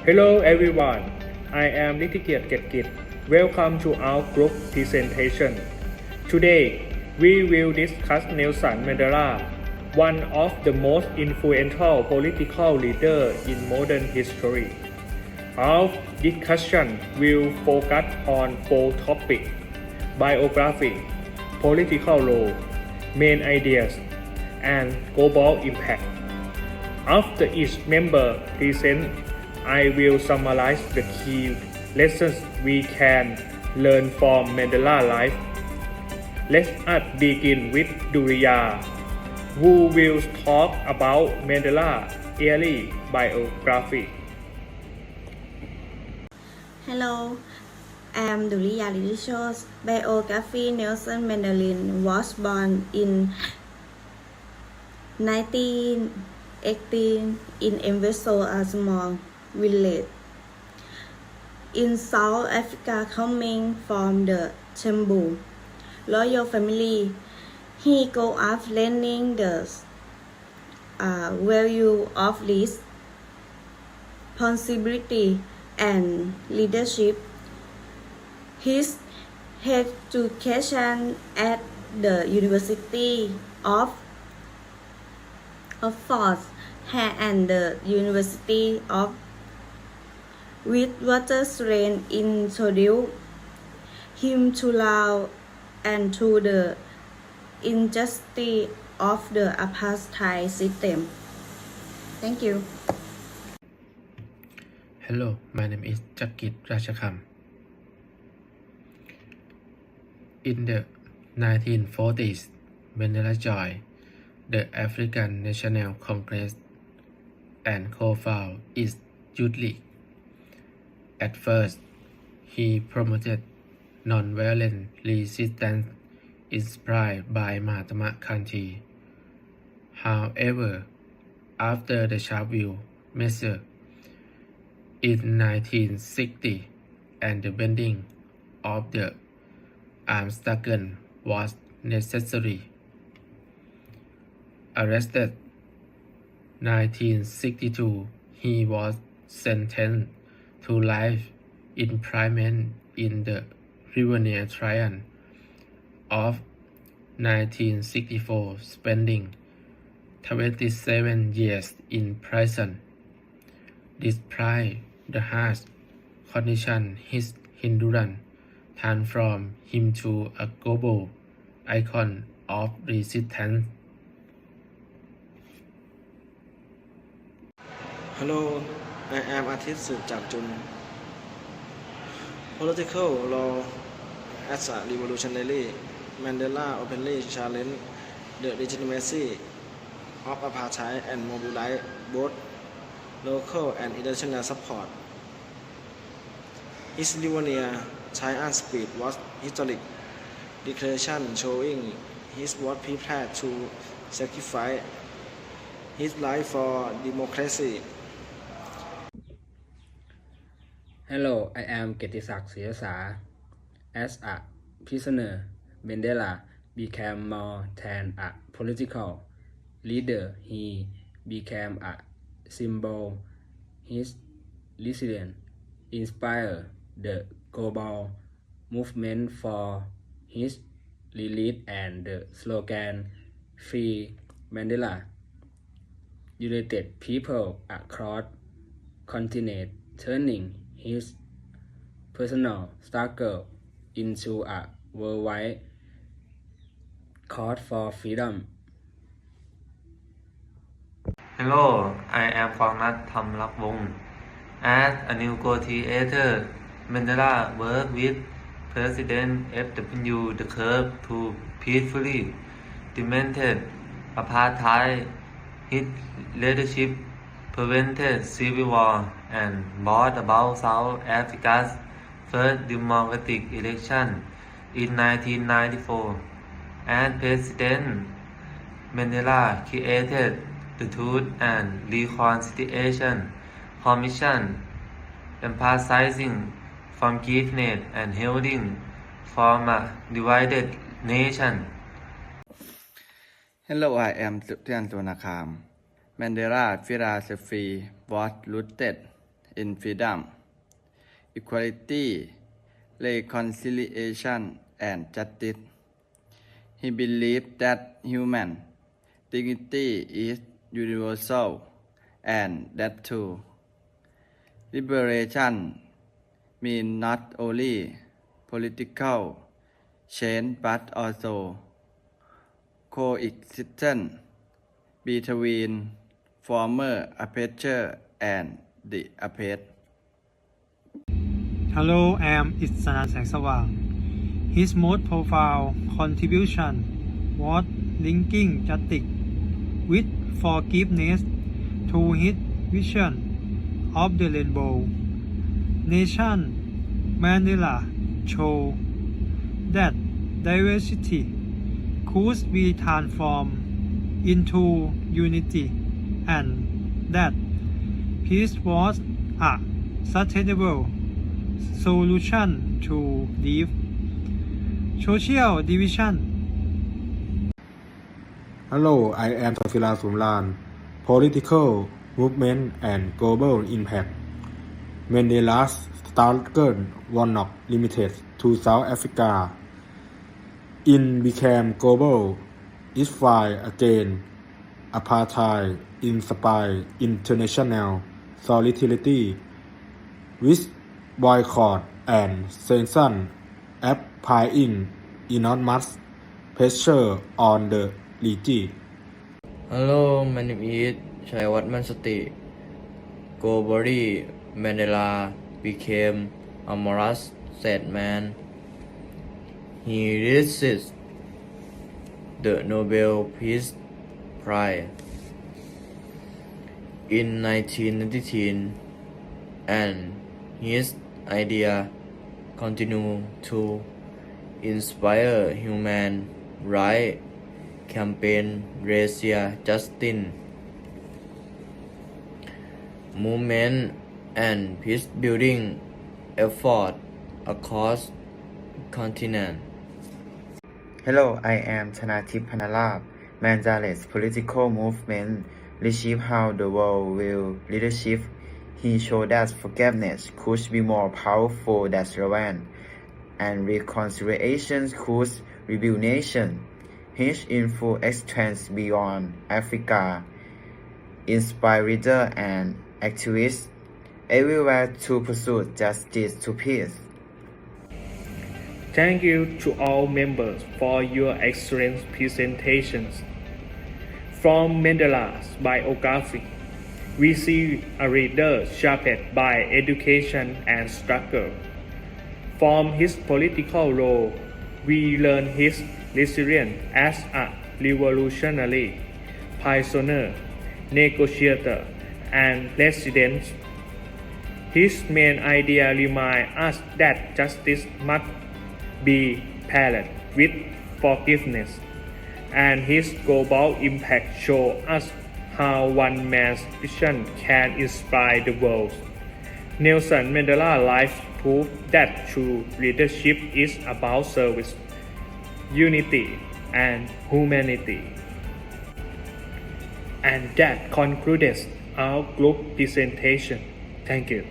Hello everyone, I am Nitikiat Ketkit. Welcome to our group presentation. Today, we will discuss Nelson Mandela, one of the most influential political leaders in modern history. Our discussion will focus on four topics biography, political role, main ideas, and global impact. After each member present, I will summarize the key lessons we can learn from Mandela life. Let us begin with Duriya, who will talk about Mandela early biography. Hello, I am Duriya Lilishos. Biography Nelson Mandela was born in 1918 in Emveso, a small village in South Africa coming from the Chembu royal family. He grew up learning the uh, value of risk, responsibility, and leadership. His education at the University of Oxford and the University of Witwatersrand introduced him to law and to the injustice of the apartheid system. Thank you. Hello, my name is Jakit Rachakam. In the 1940s, Mandela joined the African National Congress and co-founded its youth league. At first, he promoted non-violent resistance inspired by Mahatma Gandhi. However, after the Sharpeville measure in 1960 and the bending of the struggle was necessary. Arrested 1962, he was sentenced to life imprisonment in the Riverina trial of 1964, spending 27 years in prison. Despite the harsh condition, his endurance transformed him to a global icon of resistance. Hello, I am Atit Sujak-jun. Political law as a revolutionary, Mandela openly challenged the legitimacy of apartheid and mobilized both local and international support. His Livonia Giant speech was historic declaration showing he was prepared to sacrifice his life for democracy. Hello, I am Getisak Siyasa. As a prisoner, Mandela became more than a political leader. He became a symbol. His resilience inspired the global movement for his release and the slogan Free Mandela united people across continent, turning his personal struggle into a worldwide cause for freedom. Hello, I am Phongrat Thamlakvong. As a negotiator, Mandela worked with President F.W. de Klerk to peacefully dismantle apartheid. His leadership prevented civil war and brought about South Africa's first democratic election in 1994. and President, Mandela created the Truth and Reconciliation Commission, emphasizing forgiveness and healing from a divided nation. Hello, I am Sutian Sonakam. แมนเดราฟิราเซฟีวอสลูเต็ดอินฟิดัมอีควอลิตี้เลคอนซิลิเอชันแอนด์จัสติส He believed that human dignity is universal and that too liberation mean not only political change but also coexistence between former aperture and the aperture. Hello, I am Isana Sangsawang. His most profile contribution was linking static with forgiveness to his vision of the rainbow. Nation Mandela show that diversity could be transformed into unity and that peace was a sustainable solution to live social division Hello, I am Safila Sumlan. Political movement and global impact. Mandela's struggle was not limited to South Africa. It became global. It fight against apartheid inspired international solidarity with boycott and sanction applying enormous pressure on the region. Hello, my name is Chayawat Mansati. Globally, Mandela became a moral sad man. He received the Nobel Peace Prize in 1919 and his idea continue to inspire human rights campaign racial justice movement and peace building effort across continent. Hello, I am Chanatip Panalab. Mandela's political movement reshaped how the world will leadership. He showed that forgiveness could be more powerful than revenge, and reconciliation could rebuild nations. His influence extends beyond Africa, leaders and activists everywhere to pursue justice to peace. Thank you to all members for your excellent presentations. From Mandela's biography, we see a reader shaped by education and struggle. From his political role, we learn his resilience as a revolutionary, pioneer, negotiator, and president. His main idea remind us that justice must be paired with forgiveness, and his global impact show us how one man's vision can inspire the world. Nelson Mandela life proved that true leadership is about service, unity, and humanity. And that concludes our group presentation. Thank you.